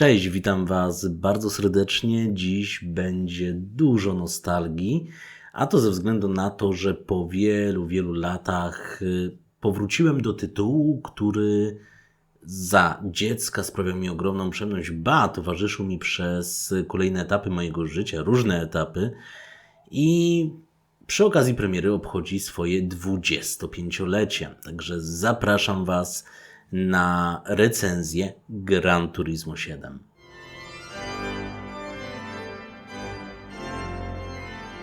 Cześć, witam Was bardzo serdecznie. Dziś będzie dużo nostalgii, a to ze względu na to, że po wielu, wielu latach y, powróciłem do tytułu, który za dziecka sprawiał mi ogromną przyjemność, ba, towarzyszył mi przez kolejne etapy mojego życia, różne etapy i przy okazji premiery obchodzi swoje 25-lecie. Także zapraszam Was na recenzję Gran Turismo 7.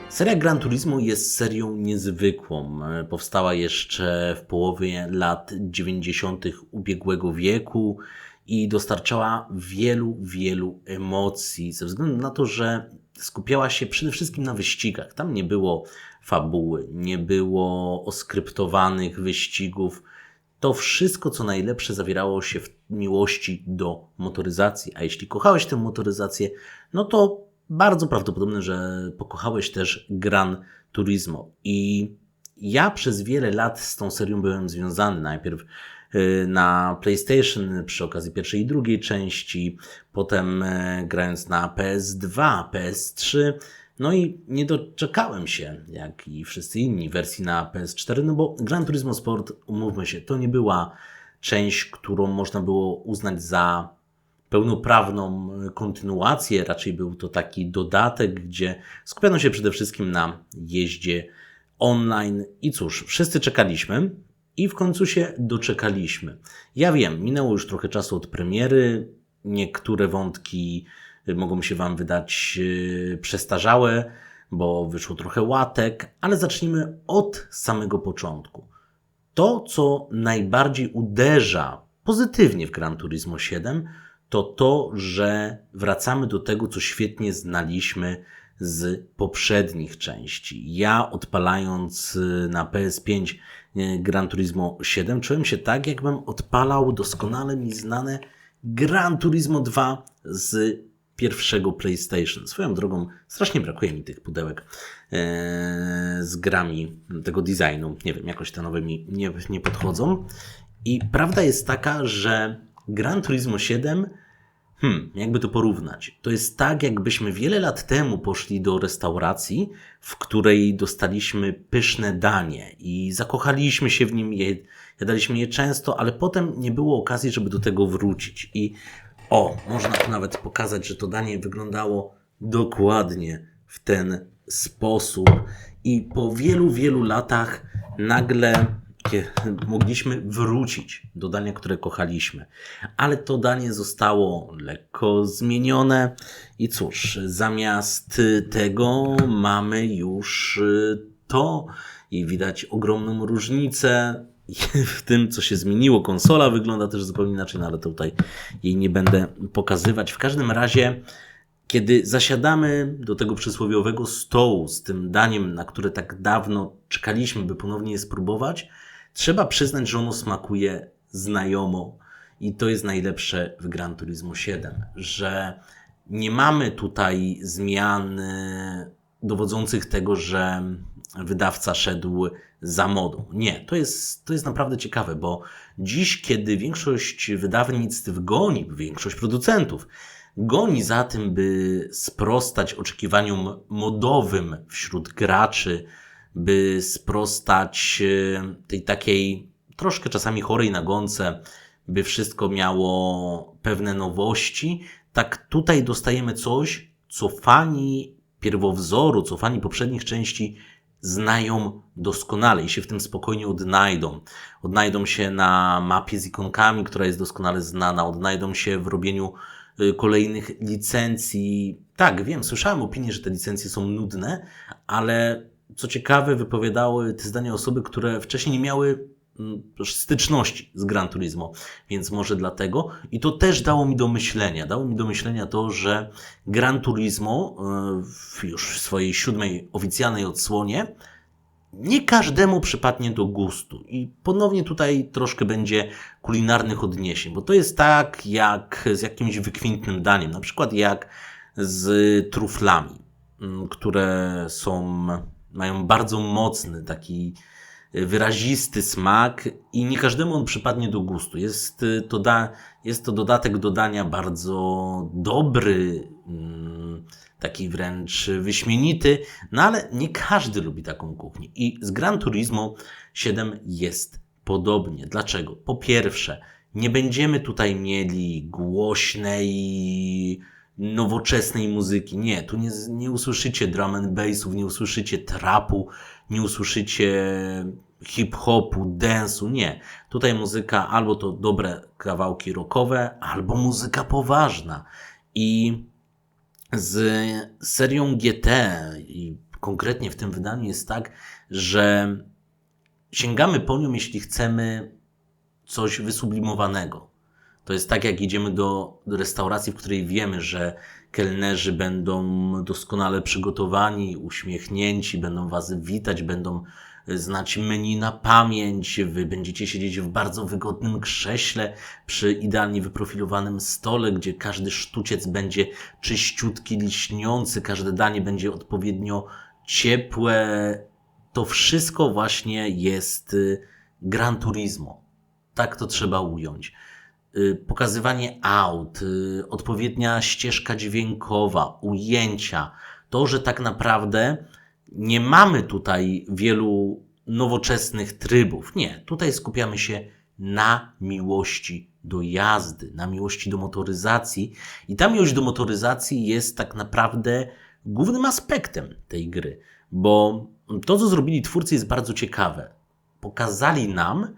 Seria Gran Turismo jest serią niezwykłą. Powstała jeszcze w połowie lat 90. ubiegłego wieku i dostarczała wielu, wielu emocji, ze względu na to, że skupiała się przede wszystkim na wyścigach. Tam nie było fabuły, nie było oskryptowanych wyścigów. To wszystko, co najlepsze, zawierało się w miłości do motoryzacji. A jeśli kochałeś tę motoryzację, no to bardzo prawdopodobne, że pokochałeś też Gran Turismo. I ja przez wiele lat z tą serią byłem związany. Najpierw y, na PlayStation przy okazji pierwszej i drugiej części, potem y, grając na PS2, PS3. No i nie doczekałem się, jak i wszyscy inni, wersji na PS4, no bo Gran Turismo Sport, umówmy się, to nie była część, którą można było uznać za pełnoprawną kontynuację, raczej był to taki dodatek, gdzie skupiano się przede wszystkim na jeździe online. I cóż, wszyscy czekaliśmy i w końcu się doczekaliśmy. Ja wiem, minęło już trochę czasu od premiery, niektóre wątki mogą się Wam wydać yy, przestarzałe, bo wyszło trochę łatek, ale zacznijmy od samego początku. To, co najbardziej uderza pozytywnie w Gran Turismo 7, to to, że wracamy do tego, co świetnie znaliśmy z poprzednich części. Ja odpalając y, na PS5 y, Gran Turismo 7 czułem się tak, jakbym odpalał doskonale mi znane Gran Turismo 2 z pierwszego PlayStation. Swoją drogą strasznie brakuje mi tych pudełek e, z grami tego designu. Nie wiem, jakoś te nowe mi nie, nie podchodzą. I prawda jest taka, że Gran Turismo 7 Hmm, jakby to porównać? To jest tak, jakbyśmy wiele lat temu poszli do restauracji, w której dostaliśmy pyszne danie i zakochaliśmy się w nim, jadaliśmy je często, ale potem nie było okazji, żeby do tego wrócić. I o, można tu nawet pokazać, że to danie wyglądało dokładnie w ten sposób. I po wielu, wielu latach nagle mogliśmy wrócić do dania, które kochaliśmy. Ale to danie zostało lekko zmienione i cóż, zamiast tego mamy już to i widać ogromną różnicę w tym, co się zmieniło. Konsola wygląda też zupełnie inaczej, no ale tutaj jej nie będę pokazywać. W każdym razie, kiedy zasiadamy do tego przysłowiowego stołu z tym daniem, na które tak dawno czekaliśmy, by ponownie je spróbować, trzeba przyznać, że ono smakuje znajomo. I to jest najlepsze w Gran Turismo 7, że nie mamy tutaj zmian dowodzących tego, że wydawca szedł za modą. Nie, to jest, to jest naprawdę ciekawe, bo dziś, kiedy większość wydawnictw goni, większość producentów goni za tym, by sprostać oczekiwaniom modowym wśród graczy, by sprostać e, tej takiej troszkę czasami chorej nagonce, by wszystko miało pewne nowości, tak tutaj dostajemy coś, co fani pierwowzoru, co fani poprzednich części znają doskonale i się w tym spokojnie odnajdą. Odnajdą się na mapie z ikonkami, która jest doskonale znana, odnajdą się w robieniu y, kolejnych licencji. Tak, wiem, słyszałem opinię, że te licencje są nudne, ale co ciekawe, wypowiadały te zdania osoby, które wcześniej nie miały styczności z Gran Turismo, więc może dlatego. I to też dało mi do myślenia. Dało mi do myślenia to, że Gran Turismo e, już w swojej siódmej oficjalnej odsłonie nie każdemu przypadnie do gustu. I ponownie tutaj troszkę będzie kulinarnych odniesień, bo to jest tak jak z jakimś wykwintnym daniem, na przykład jak z truflami, które są mają bardzo mocny taki wyrazisty smak i nie każdemu on przypadnie do gustu. Jest to, da, jest to dodatek dodania bardzo dobry, mm, taki wręcz wyśmienity, no ale nie każdy lubi taką kuchnię. I z Gran Turismo 7 jest podobnie. Dlaczego? Po pierwsze, nie będziemy tutaj mieli głośnej, nowoczesnej muzyki. Nie, tu nie, nie usłyszycie drum and bassów, nie usłyszycie trapu, nie usłyszycie hip-hopu, dance'u. Nie. Tutaj muzyka albo to dobre kawałki rockowe, albo muzyka poważna. I z serią GT i konkretnie w tym wydaniu jest tak, że sięgamy po nią, jeśli chcemy coś wysublimowanego. To jest tak, jak idziemy do, do restauracji, w której wiemy, że kelnerzy będą doskonale przygotowani, uśmiechnięci, będą Was witać, będą znać menu na pamięć, Wy będziecie siedzieć w bardzo wygodnym krześle przy idealnie wyprofilowanym stole, gdzie każdy sztuciec będzie czyściutki, liśniący, każde danie będzie odpowiednio ciepłe. To wszystko właśnie jest y, Gran Turismo. Tak to trzeba ująć. Y, pokazywanie aut, y, odpowiednia ścieżka dźwiękowa, ujęcia. To, że tak naprawdę nie mamy tutaj wielu nowoczesnych trybów. Nie, tutaj skupiamy się na miłości do jazdy, na miłości do motoryzacji. I ta miłość do motoryzacji jest tak naprawdę głównym aspektem tej gry, bo to, co zrobili twórcy, jest bardzo ciekawe. Pokazali nam,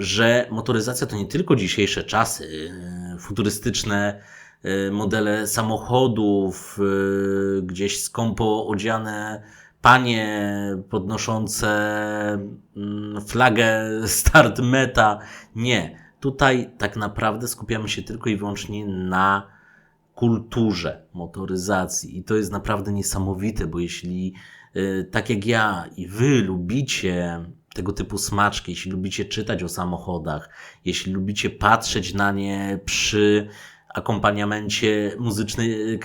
że motoryzacja to nie tylko dzisiejsze czasy, e, futurystyczne e, modele samochodów, e, gdzieś skąpo odziane panie podnoszące mm, flagę start meta. Nie. Tutaj tak naprawdę skupiamy się tylko i wyłącznie na kulturze motoryzacji. I to jest naprawdę niesamowite, bo jeśli tak jak ja i wy lubicie tego typu smaczki, jeśli lubicie czytać o samochodach, jeśli lubicie patrzeć na nie przy akompaniamencie muzycznej,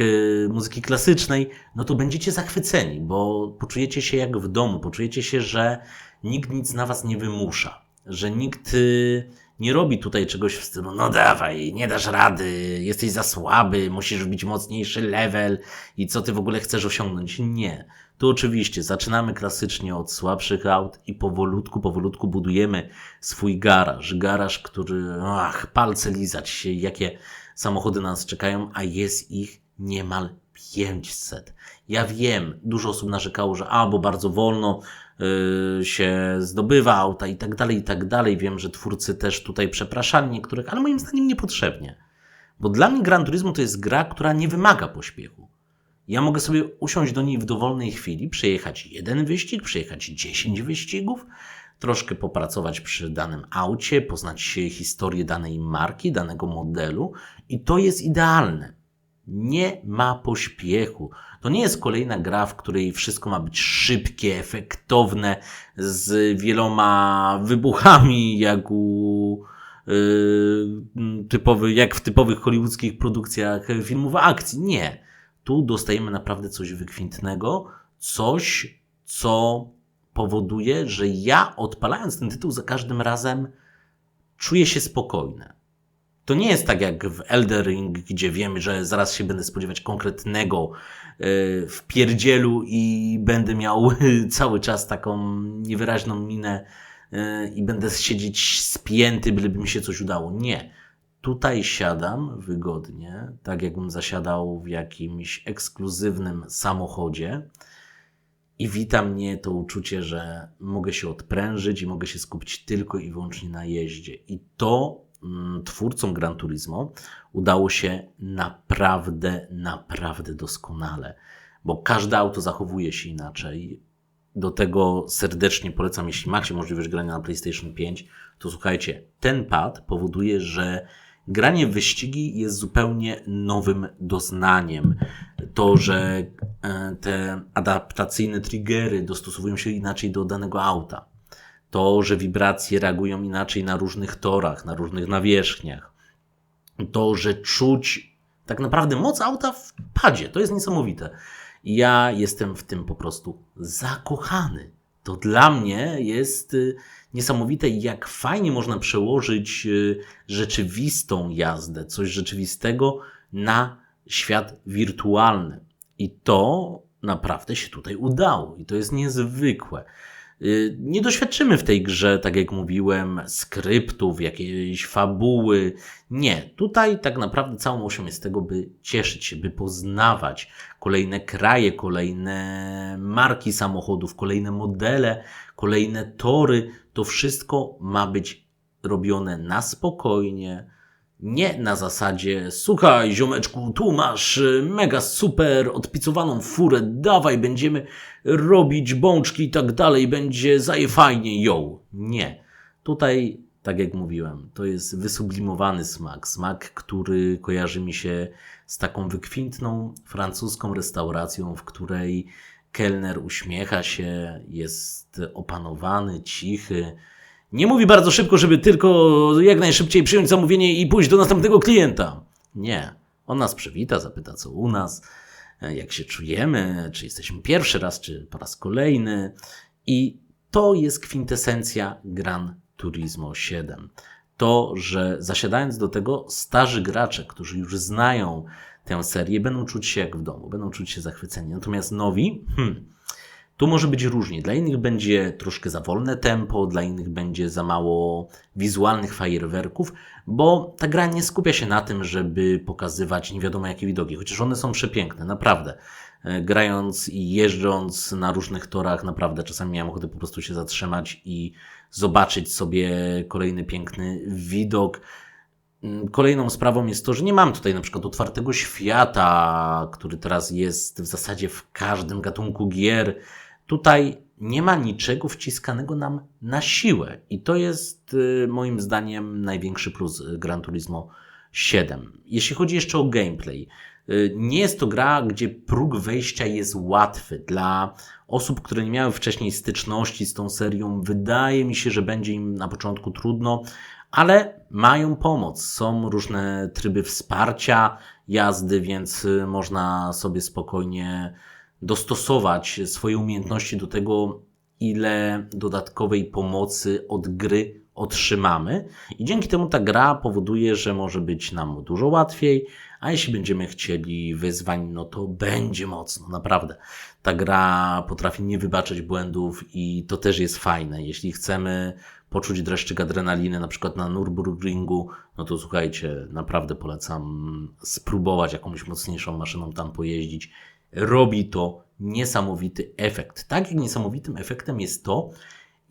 muzyki klasycznej, no to będziecie zachwyceni, bo poczujecie się jak w domu, poczujecie się, że nikt nic na was nie wymusza, że nikt y, nie robi tutaj czegoś w stylu, no dawaj, nie dasz rady, jesteś za słaby, musisz wbić mocniejszy level i co ty w ogóle chcesz osiągnąć. Nie. Tu oczywiście zaczynamy klasycznie od słabszych aut i powolutku, powolutku budujemy swój garaż. Garaż, który, ach, palce lizać się, jakie samochody nas czekają, a jest ich niemal 500. Ja wiem, dużo osób narzekało, że albo bardzo wolno yy, się zdobywa auta i tak dalej, i tak dalej. Wiem, że twórcy też tutaj przepraszali niektórych, ale moim zdaniem niepotrzebnie. Bo dla mnie Gran Turismo to jest gra, która nie wymaga pośpiechu. Ja mogę sobie usiąść do niej w dowolnej chwili, przejechać jeden wyścig, przejechać 10 wyścigów, troszkę popracować przy danym aucie, poznać historię danej marki, danego modelu i to jest idealne. Nie ma pośpiechu. To nie jest kolejna gra, w której wszystko ma być szybkie, efektowne, z wieloma wybuchami, jak u yy, typowy, jak w typowych hollywoodzkich produkcjach filmów akcji. Nie tu dostajemy naprawdę coś wykwintnego, coś, co powoduje, że ja odpalając ten tytuł za każdym razem czuję się spokojny. To nie jest tak jak w Elder Ring, gdzie wiemy, że zaraz się będę spodziewać konkretnego yy, wpierdzielu i będę miał cały czas taką niewyraźną minę yy, i będę siedzieć spięty, byleby mi się coś udało. Nie Tutaj siadam wygodnie, tak jakbym zasiadał w jakimś ekskluzywnym samochodzie i wita mnie to uczucie, że mogę się odprężyć i mogę się skupić tylko i wyłącznie na jeździe. I to mm, twórcom Gran Turismo udało się naprawdę, naprawdę doskonale, bo każde auto zachowuje się inaczej. Do tego serdecznie polecam, jeśli macie możliwość grania na PlayStation 5, to słuchajcie, ten pad powoduje, że granie w wyścigi jest zupełnie nowym doznaniem. To, że e, te adaptacyjne triggery dostosowują się inaczej do danego auta. To, że wibracje reagują inaczej na różnych torach, na różnych nawierzchniach. To, że czuć tak naprawdę moc auta w padzie. To jest niesamowite. Ja jestem w tym po prostu zakochany. To dla mnie jest y, niesamowite, jak fajnie można przełożyć y, rzeczywistą jazdę, coś rzeczywistego na świat wirtualny. I to naprawdę się tutaj udało. I to jest niezwykłe. Y, Nie doświadczymy w tej grze, tak jak mówiłem, skryptów, jakiejś fabuły. Nie, tutaj tak naprawdę całą osią jest tego, by cieszyć się, by poznawać kolejne kraje, kolejne marki samochodów, kolejne modele, kolejne tory. To wszystko ma być robione na spokojnie, nie na zasadzie, słuchaj, ziomeczku, tu masz y, mega super odpicowaną furę, dawaj, będziemy robić bączki i tak dalej, będzie zaje fajnie. Nie. Tutaj, tak jak mówiłem, to jest wysublimowany smak. Smak, który kojarzy mi się z taką wykwintną francuską restauracją, w której kelner uśmiecha się, jest opanowany, cichy, nie mówi bardzo szybko, żeby tylko jak najszybciej przyjąć zamówienie i pójść do następnego klienta. Nie. On nas przywita, zapyta co u nas, jak się czujemy, czy jesteśmy pierwszy raz, czy po raz kolejny. I to jest kwintesencja Gran Turismo 7. To, że zasiadając do tego, starzy gracze, którzy już znają tę serię, będą czuć się jak w domu, będą czuć się zachwyceni. Natomiast nowi, hmm, tu może być różnie. Dla innych będzie troszkę za wolne tempo, dla innych będzie za mało wizualnych fajerwerków, bo ta gra nie skupia się na tym, żeby pokazywać nie wiadomo jakie widoki, chociaż one są przepiękne, naprawdę. E, grając i jeżdżąc na różnych torach, naprawdę czasami miałem ochotę po prostu się zatrzymać i zobaczyć sobie kolejny piękny widok. Mm, kolejną sprawą jest to, że nie mam tutaj na przykład otwartego świata, który teraz jest w zasadzie w każdym gatunku gier. Tutaj nie ma niczego wciskanego nam na siłę i to jest y, moim zdaniem największy plus Gran Turismo 7. Jeśli chodzi jeszcze o gameplay, y, nie jest to gra, gdzie próg wejścia jest łatwy. Dla osób, które nie miały wcześniej styczności z tą serią, wydaje mi się, że będzie im na początku trudno, ale mają pomoc. Są różne tryby wsparcia jazdy, więc y, można sobie spokojnie dostosować swoje umiejętności do tego, ile dodatkowej pomocy od gry otrzymamy. I dzięki temu ta gra powoduje, że może być nam dużo łatwiej, a jeśli będziemy chcieli wyzwań, no to będzie mocno, naprawdę. Ta gra potrafi nie wybaczać błędów i to też jest fajne. Jeśli chcemy poczuć dreszczyk adrenaliny, na przykład na Nürburgringu, no to słuchajcie, naprawdę polecam spróbować jakąś mocniejszą maszyną tam pojeździć robi to niesamowity efekt. Tak jak niesamowitym efektem jest to,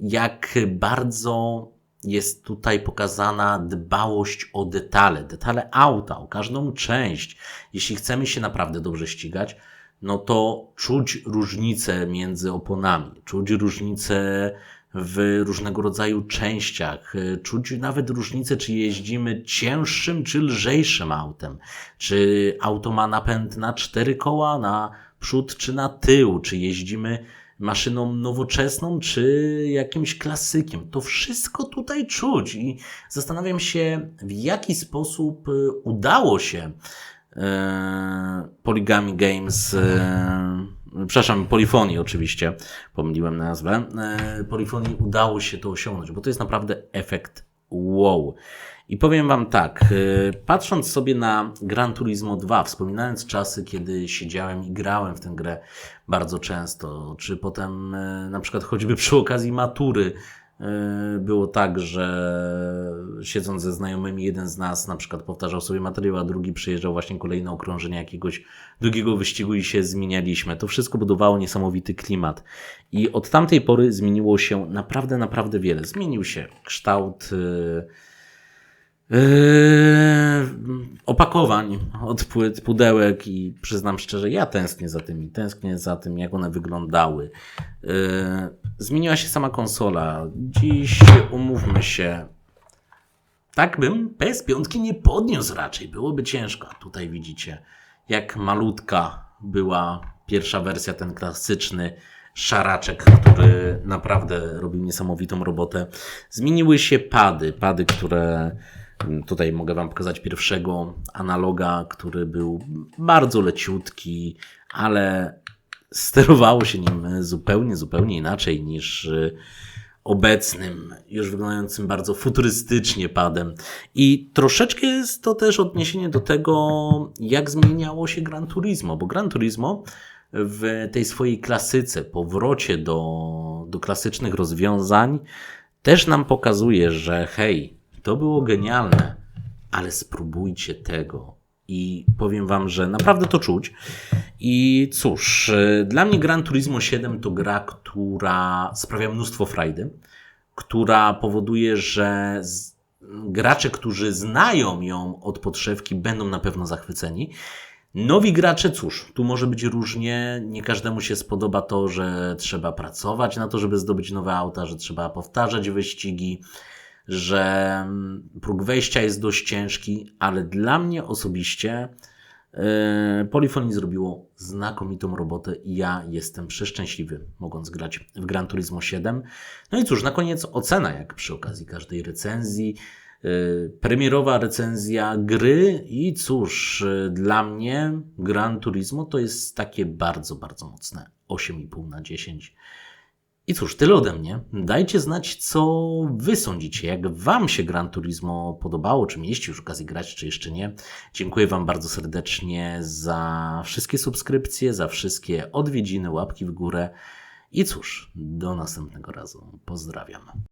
jak bardzo jest tutaj pokazana dbałość o detale, detale auta, o każdą część. Jeśli chcemy się naprawdę dobrze ścigać, no to czuć różnice między oponami, czuć różnice w różnego rodzaju częściach, czuć nawet różnicę, czy jeździmy cięższym czy lżejszym autem, czy auto ma napęd na cztery koła, na przód czy na tył, czy jeździmy maszyną nowoczesną, czy jakimś klasykiem. To wszystko tutaj czuć i zastanawiam się, w jaki sposób y, udało się e, Poligami Games e, przepraszam, polifonii oczywiście, pomyliłem nazwę, e, polifonii udało się to osiągnąć, bo to jest naprawdę efekt wow. I powiem Wam tak, e, patrząc sobie na Gran Turismo 2, wspominając czasy, kiedy siedziałem i grałem w tę grę bardzo często, czy potem e, na przykład choćby przy okazji matury, było tak, że siedząc ze znajomymi, jeden z nas na przykład powtarzał sobie materiał, a drugi przyjeżdżał właśnie kolejne okrążenie jakiegoś drugiego wyścigu i się zmienialiśmy. To wszystko budowało niesamowity klimat. I od tamtej pory zmieniło się naprawdę, naprawdę wiele. Zmienił się kształt. Yy, opakowań od płyt, pudełek i przyznam szczerze, ja tęsknię za tymi, tęsknię za tym, jak one wyglądały. Yy, zmieniła się sama konsola. Dziś umówmy się. Tak bym PS5 nie podniósł raczej, byłoby ciężko. Tutaj widzicie, jak malutka była pierwsza wersja, ten klasyczny szaraczek, który naprawdę robił niesamowitą robotę. Zmieniły się pady, pady, które Tutaj mogę Wam pokazać pierwszego analoga, który był bardzo leciutki, ale sterowało się nim zupełnie, zupełnie inaczej niż y, obecnym, już wyglądającym bardzo futurystycznie padem. I troszeczkę jest to też odniesienie do tego, jak zmieniało się Gran Turismo, bo Gran Turismo w tej swojej klasyce, powrocie do, do klasycznych rozwiązań, też nam pokazuje, że hej, to było genialne, ale spróbujcie tego. I powiem Wam, że naprawdę to czuć. I cóż, y, dla mnie Gran Turismo 7 to gra, która sprawia mnóstwo frajdy, która powoduje, że gracze, którzy znają ją od podszewki, będą na pewno zachwyceni. Nowi gracze, cóż, tu może być różnie. Nie każdemu się spodoba to, że trzeba pracować na to, żeby zdobyć nowe auta, że trzeba powtarzać wyścigi, że mm, próg wejścia jest dość ciężki, ale dla mnie osobiście yy, Polyphony zrobiło znakomitą robotę i ja jestem przeszczęśliwy, mogąc grać w Gran Turismo 7. No i cóż, na koniec ocena, jak przy okazji każdej recenzji. Yy, Premierowa recenzja gry i cóż, yy, dla mnie Gran Turismo to jest takie bardzo, bardzo mocne 8,5 na 10. I cóż, tyle ode mnie. Dajcie znać, co Wy sądzicie, jak Wam się Gran Turismo podobało, czy mieliście już okazję grać, czy jeszcze nie. Dziękuję Wam bardzo serdecznie za wszystkie subskrypcje, za wszystkie odwiedziny, łapki w górę. I cóż, do następnego razu. Pozdrawiam.